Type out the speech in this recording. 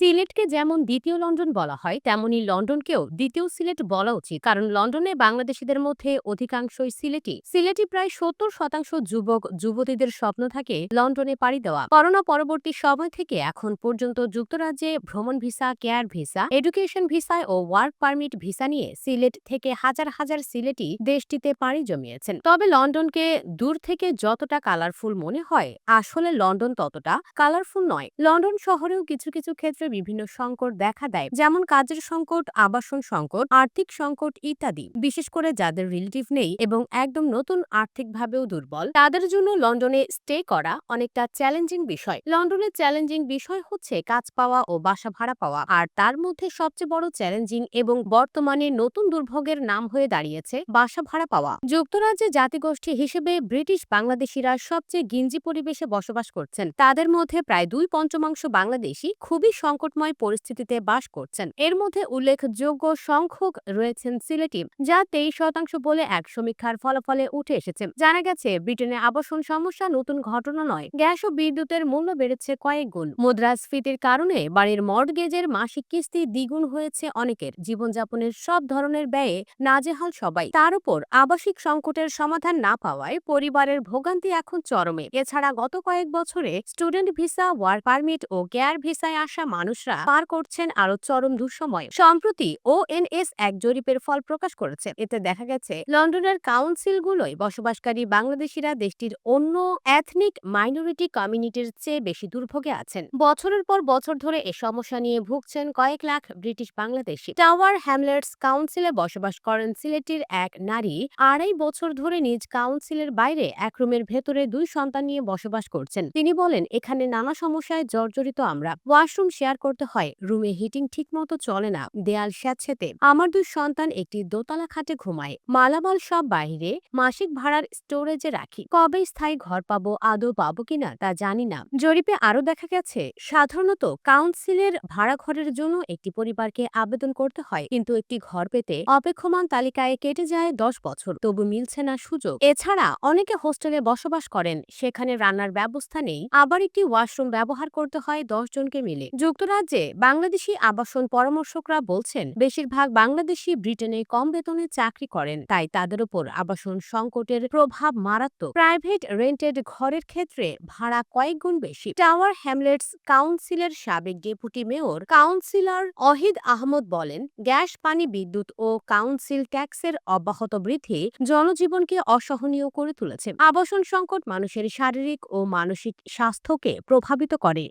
সিলেটকে যেমন দ্বিতীয় লন্ডন বলা হয়, তেমনি লন্ডনকেও দ্বিতীয় সিলেট বলা উচিত। কারণ লন্ডনে বাংলাদেশিদের মধ্যে অধিকাংশই সিলেটি। সিলেটি প্রায় সত্তর শতাংশ যুবক, যুবতীদের স্বপ্ন থাকে লন্ডনে পাড়ি দেওয়া। করোনা পরবর্তী সময় থেকে এখন পর্যন্ত যুক্তরাজ্যে ভ্রমণ visa, care visa, education visa ও ওয়ার্ক পারমিট ভিসা নিয়ে সিলেট থেকে হাজার হাজার সিলেটি দেশটিতে পাড়ি জমিয়েছেন। তবে লন্ডনকে দূর থেকে যতটা কালারফুল মনে হয়, আসলে লন্ডন ততটা কালারফুল নয়। লন্ডন শহরেও কিছু কিছু ক্ষেত্রে বিভিন্ন সংকট দেখা দেয়, যেমন কাজের সংকট, আবাসন সংকট, আর্থিক সংকট ইত্যাদি। বিশেষ করে যাদের রিলেটিভ নেই এবং একদম নতুন আর্থিকভাবেও দুর্বল, তাদের জন্য লন্ডনে স্টে করা অনেকটা চ্যালেঞ্জিং বিষয়। লন্ডনের চ্যালেঞ্জিং বিষয় হচ্ছে কাজ পাওয়া ও বাসা ভাড়া পাওয়া, আর তার মধ্যে সবচেয়ে বড় চ্যালেঞ্জিং এবং বর্তমানে নতুন দুর্ভোগের নাম হয়ে দাঁড়িয়েছে বাসা ভাড়া পাওয়া। যুক্তরাজ্যে জাতিগোষ্ঠী হিসেবে ব্রিটিশ বাংলাদেশিরা সবচেয়ে গিঞ্জি পরিবেশে বসবাস করছেন। তাদের মধ্যে প্রায় দুই পঞ্চমাংশ বাংলাদেশি, খুবই সংকটময় পরিস্থিতিতে বাস করছেন। এর মধ্যে উল্লেখযোগ্য সংখ্যক রয়েছেন সিলেটি, যা তেইশ শতাংশ বলে এক সমীক্ষার ফলাফলে উঠে এসেছে। জানা গেছে, ব্রিটেনে আবাসন সমস্যা নতুন ঘটনা নয়, গ্যাস ও বিদ্যুতের মূল্য বেড়েছে কয়েক গুণ। মুদ্রাস্ফীতির কারণে বাড়ির মর্টগেজের মাসিক কিস্তি দ্বিগুণ হয়েছে অনেকের। জীবনযাপনের সব ধরনের ব্যয়ে নাজেহাল সবাই। তার উপর আবাসিক সংকটের সমাধান না পাওয়ায় পরিবারের ভোগান্তি এখন চরমে। এছাড়া গত কয়েক বছরে স্টুডেন্ট ভিসা, ওয়ার্ক পারমিট ও কেয়ার ভিসায় আসা মানুষরা পার করছেন আরও চরম দুঃসময়। সম্প্রতি ওএনএস এক জরিপের ফল প্রকাশ করেছে। এতে দেখা গেছে, লন্ডনের কাউন্সিলগুলোয় বসবাসকারী বাংলাদেশিরা দেশটির অন্য এথনিক মাইনরিটি কমিউনিটির চেয়ে বেশি দুর্ভোগে আছেন। বছরের পর বছর ধরে এ সমস্যা নিয়ে ভুগছেন কয়েক lakh British Bangladeshi. Tower Hamlets কাউন্সিলে বসবাস করেন সিলেটের এক নারী আড়াই বছর ধরে নিজ কাউন্সিলের বাইরে এক রুমের ভেতরে দুই সন্তান নিয়ে বসবাস করছেন। তিনি বলেন, এখানে নানা সমস্যায় জর্জরিত আমরা। ওয়াশরুম শেয়ার করতে হয়। রুমে হিটিং ঠিকমতো চলে না, দেয়াল স্যাঁতসেতে। আমার দুই সন্তান একটি দোতলা খাটে ঘুমায়। মালামাল সব বাইরে, মাসিক ভাড়ার স্টোরেজে রাখি। কবে স্থায়ী ঘর পাবো, আদৌ পাবো কিনা তা জানি না। জরিপে আরও দেখা গেছে, সাধারণত কাউন্সিলের ভাড়া ঘরের জন্য একটি পরিবারকে আবেদন করতে হয়। কিন্তু একটি ঘর পেতে অপেক্ষমান তালিকায় কেটে যায় দশ বছর, তবু মিলছে না সুযোগ। এছাড়া অনেকে হোস্টেলে বসবাস করেন, সেখানে রান্নার ব্যবস্থা নেই। আবার একটি ওয়াশরুম ব্যবহার করতে হয় দশ জনকে মিলে। যুক্তরাজ্যে বাংলাদেশি আবাসন পরামর্শকরা বলছেন, বেশিরভাগ বাংলাদেশি ব্রিটেনে কম বেতনে চাকরি করেন, তাই তাদের উপর আবাসন সংকটের প্রভাব মারাত্মক। প্রাইভেট রেন্টেড ঘরের ক্ষেত্রে ভাড়া কয়েক গুণ বেশি। টাওয়ার হ্যামলেটস কাউন্সিলের সাবেক deputy mayor councillor Ohid Ahmed বলেন, গ্যাস, পানি, বিদ্যুৎ ও কাউন্সিল ট্যাক্সের অব্যাহত বৃদ্ধি জনজীবনকে অসহনীয় করে তুলেছে। আবাসন সংকট মানুষের শারীরিক ও মানসিক স্বাস্থ্যকে প্রভাবিত করে।